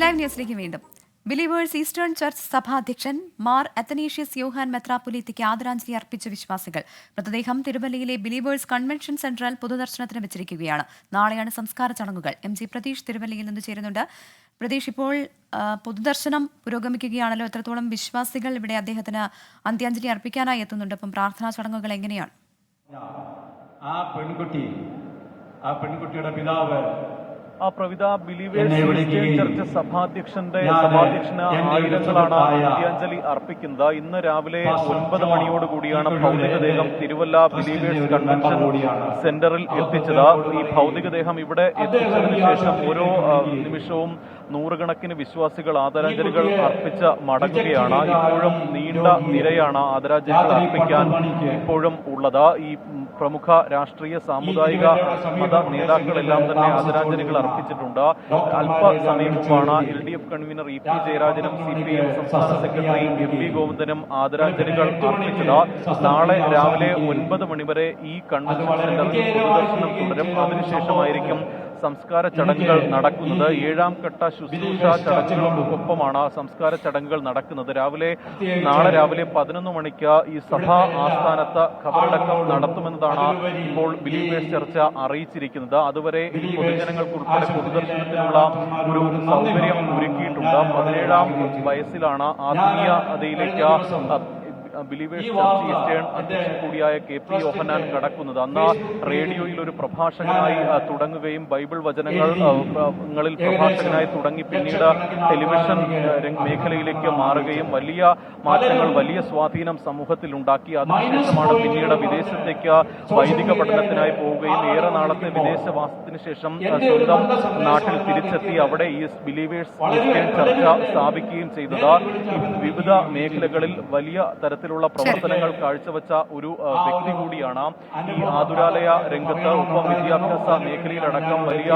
Live ന്യൂസിലേക്ക് വീണ്ടും. Believers eastern Church സഭാധ്യക്ഷൻ മാർ അത്തനീഷ്യസ് യോഹാൻ മെത്രാപൊലീത്തയ്ക്ക് ആദരാഞ്ജലി അർപ്പിച്ച വിശ്വാസികൾ. മൃതദേഹം തിരുവല്ലയിലെ ബിലീവേഴ്സ് കൺവെൻഷൻ സെന്ററിൽ പൊതുദർശനത്തിന് വെച്ചിരിക്കുകയാണ്. നാളെയാണ് സംസ്കാര ചടങ്ങുകൾ. എം ജി പ്രതീഷ് തിരുവല്ലയിൽ നിന്ന് ചേരുന്നുണ്ട്. പ്രതീഷ് ഇപ്പോൾ പൊതുദർശനം പുരോഗമിക്കുകയാണല്ലോ. എത്രത്തോളം വിശ്വാസികൾ ഇവിടെ അദ്ദേഹത്തിന് അന്ത്യാഞ്ജലി അർപ്പിക്കാനായി എത്തുന്നുണ്ട്. അപ്പം പ്രാർത്ഥനാ ചടങ്ങുകൾ എങ്ങനെയാണ്? ആ പെൺകുട്ടി ആ പെൺകുട്ടിയുടെ പിതാവ് ആ പ്രവിത ബിലീവേഴ്സ് ചർച്ച് സഭാധ്യക്ഷന്റെ സഭാധ്യക്ഷന് ആയിരങ്ങളാണ് അന്ത്യാഞ്ജലി അർപ്പിക്കുന്നത്. ഇന്ന് രാവിലെ ഒൻപത് മണിയോടുകൂടിയാണ് ഭൗതികദേഹം തിരുവല്ല ബിലീവേഴ്സ് കൺവെൻഷൻ സെന്ററിൽ എത്തിച്ചത്. ഈ ഭൗതികദേഹം ഇവിടെ എത്തിച്ചതിന് ശേഷം ഓരോ നിമിഷവും നൂറുകണക്കിന് വിശ്വാസികൾ ആദരാഞ്ജലികൾ അർപ്പിച്ച മടങ്ങുകയാണ്. ഇപ്പോഴും നീണ്ട നിരയാണ് ആദരാഞ്ജലികൾ അർപ്പിക്കാൻ ഇപ്പോഴും ഉള്ളത്. ഈ പ്രമുഖ രാഷ്ട്രീയ സാമുദായിക മത നേതാക്കളെല്ലാം തന്നെ ആദരാഞ്ജലികൾ അർപ്പിച്ചിട്ടുണ്ട്. അല്പസമയം മുമ്പാണ് L D F convener E P ജയരാജനും C P M സംസ്ഥാന സെക്രട്ടറി എം വി ഗോവിന്ദനും ആദരാഞ്ജലികൾ അർപ്പിച്ചത്. നാളെ രാവിലെ ഒൻപത് മണിവരെ ഈ കൺവെൻഷൻ സെന്ററിൽ പൊതുദർശനം തുടരും. അതിനുശേഷമായിരിക്കും സംസ്കാര ചടങ്ങുകൾ നടക്കുന്നത് ഏഴാം ഘട്ട ശുശ്രൂഷ ചടങ്ങുകൾക്കൊപ്പമാണ് സംസ്കാര ചടങ്ങുകൾ നടക്കുന്നത്. രാവിലെ നാളെ രാവിലെ പതിനൊന്ന് മണിക്ക് ഈ സഭാ ആസ്ഥാനത്ത് ഖബറടക്കം നടത്തുമെന്നതാണ് ഇപ്പോൾ ബിലീവേഴ്സ് ചർച്ച അറിയിച്ചിരിക്കുന്നത്. അതുവരെ പൊതുജനങ്ങൾക്ക് ഉൾപ്പെടെ പൊതുദർശനത്തിനുള്ള ഒരു സൗകര്യം ഒരുക്കിയിട്ടുണ്ട്. പതിനേഴാം വയസ്സിലാണ് ആത്മീയതയിലേക്ക് ബിലീവേഴ്സ് ചർച്ച് ഈസ്റ്റേൺ അധ്യക്ഷൻ കൂടിയായ കെ പി യോഹനാൻ കടക്കുന്നത്. അന്ന് റേഡിയോയിൽ ഒരു പ്രഭാഷകനായി തുടങ്ങുകയും ബൈബിൾ വചനങ്ങൾ ആ, പ്രഭാഷകനായി തുടങ്ങി പിന്നീട് ടെലിവിഷൻ മേഖലയിലേക്ക് മാറുകയും വലിയ മാറ്റങ്ങൾ വലിയ സ്വാധീനം സമൂഹത്തിൽ ഉണ്ടാക്കി അതിനുശേഷമാണ് പിന്നീട് വിദേശത്തേക്ക് വൈദിക പഠനത്തിനായി പോവുകയും ഏറെ നാളത്തെ വിദേശവാസത്തിന് ശേഷം സ്വന്തം നാട്ടിൽ തിരിച്ചെത്തി അവിടെ ഈ ബിലീവേഴ്സ് ക്രിസ്ത്യൻ ചർച്ച സ്ഥാപിക്കുകയും ചെയ്തത്. വിവിധ മേഖലകളിൽ വലിയ തരത്തിലുള്ള പ്രവർത്തനങ്ങൾ കാഴ്ചവെച്ച ഒരു വ്യക്തി കൂടിയാണ് ഈ ആതുരാലയ രംഗത്ത് ഒപ്പം വിദ്യാഭ്യാസ മേഖലയിലടക്കം വലിയ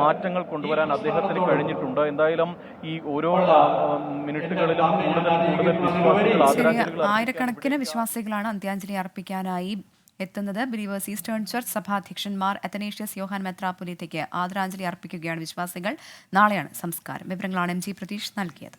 മാറ്റങ്ങൾ കൊണ്ടുവരാൻ അദ്ദേഹത്തിന് കഴിഞ്ഞിട്ടുണ്ട്. എന്തായാലും ഈ ഓരോ മിനിറ്റുകളിലും കൂടുതൽ കൂടുതൽ വിശ്വാസികൾ ആയിരക്കണക്കിന് വിശ്വാസികളാണ് അന്ത്യാഞ്ജലി അർപ്പിക്കാനായി എത്തുന്നത്. ബിലീവേഴ്സ് ഈസ്റ്റേൺ ചർച്ച് സഭാധ്യക്ഷന്മാർ അത്തനേഷ്യസ് യോഹാൻ മെത്രാപൊലീത്തയ്ക്ക് ആദരാഞ്ജലി അർപ്പിക്കുകയാണ് വിശ്വാസികൾ. നാളെയാണ് സംസ്കാരം. വിവരങ്ങളാണ് എം ജി പ്രതീഷ് നൽകിയത്.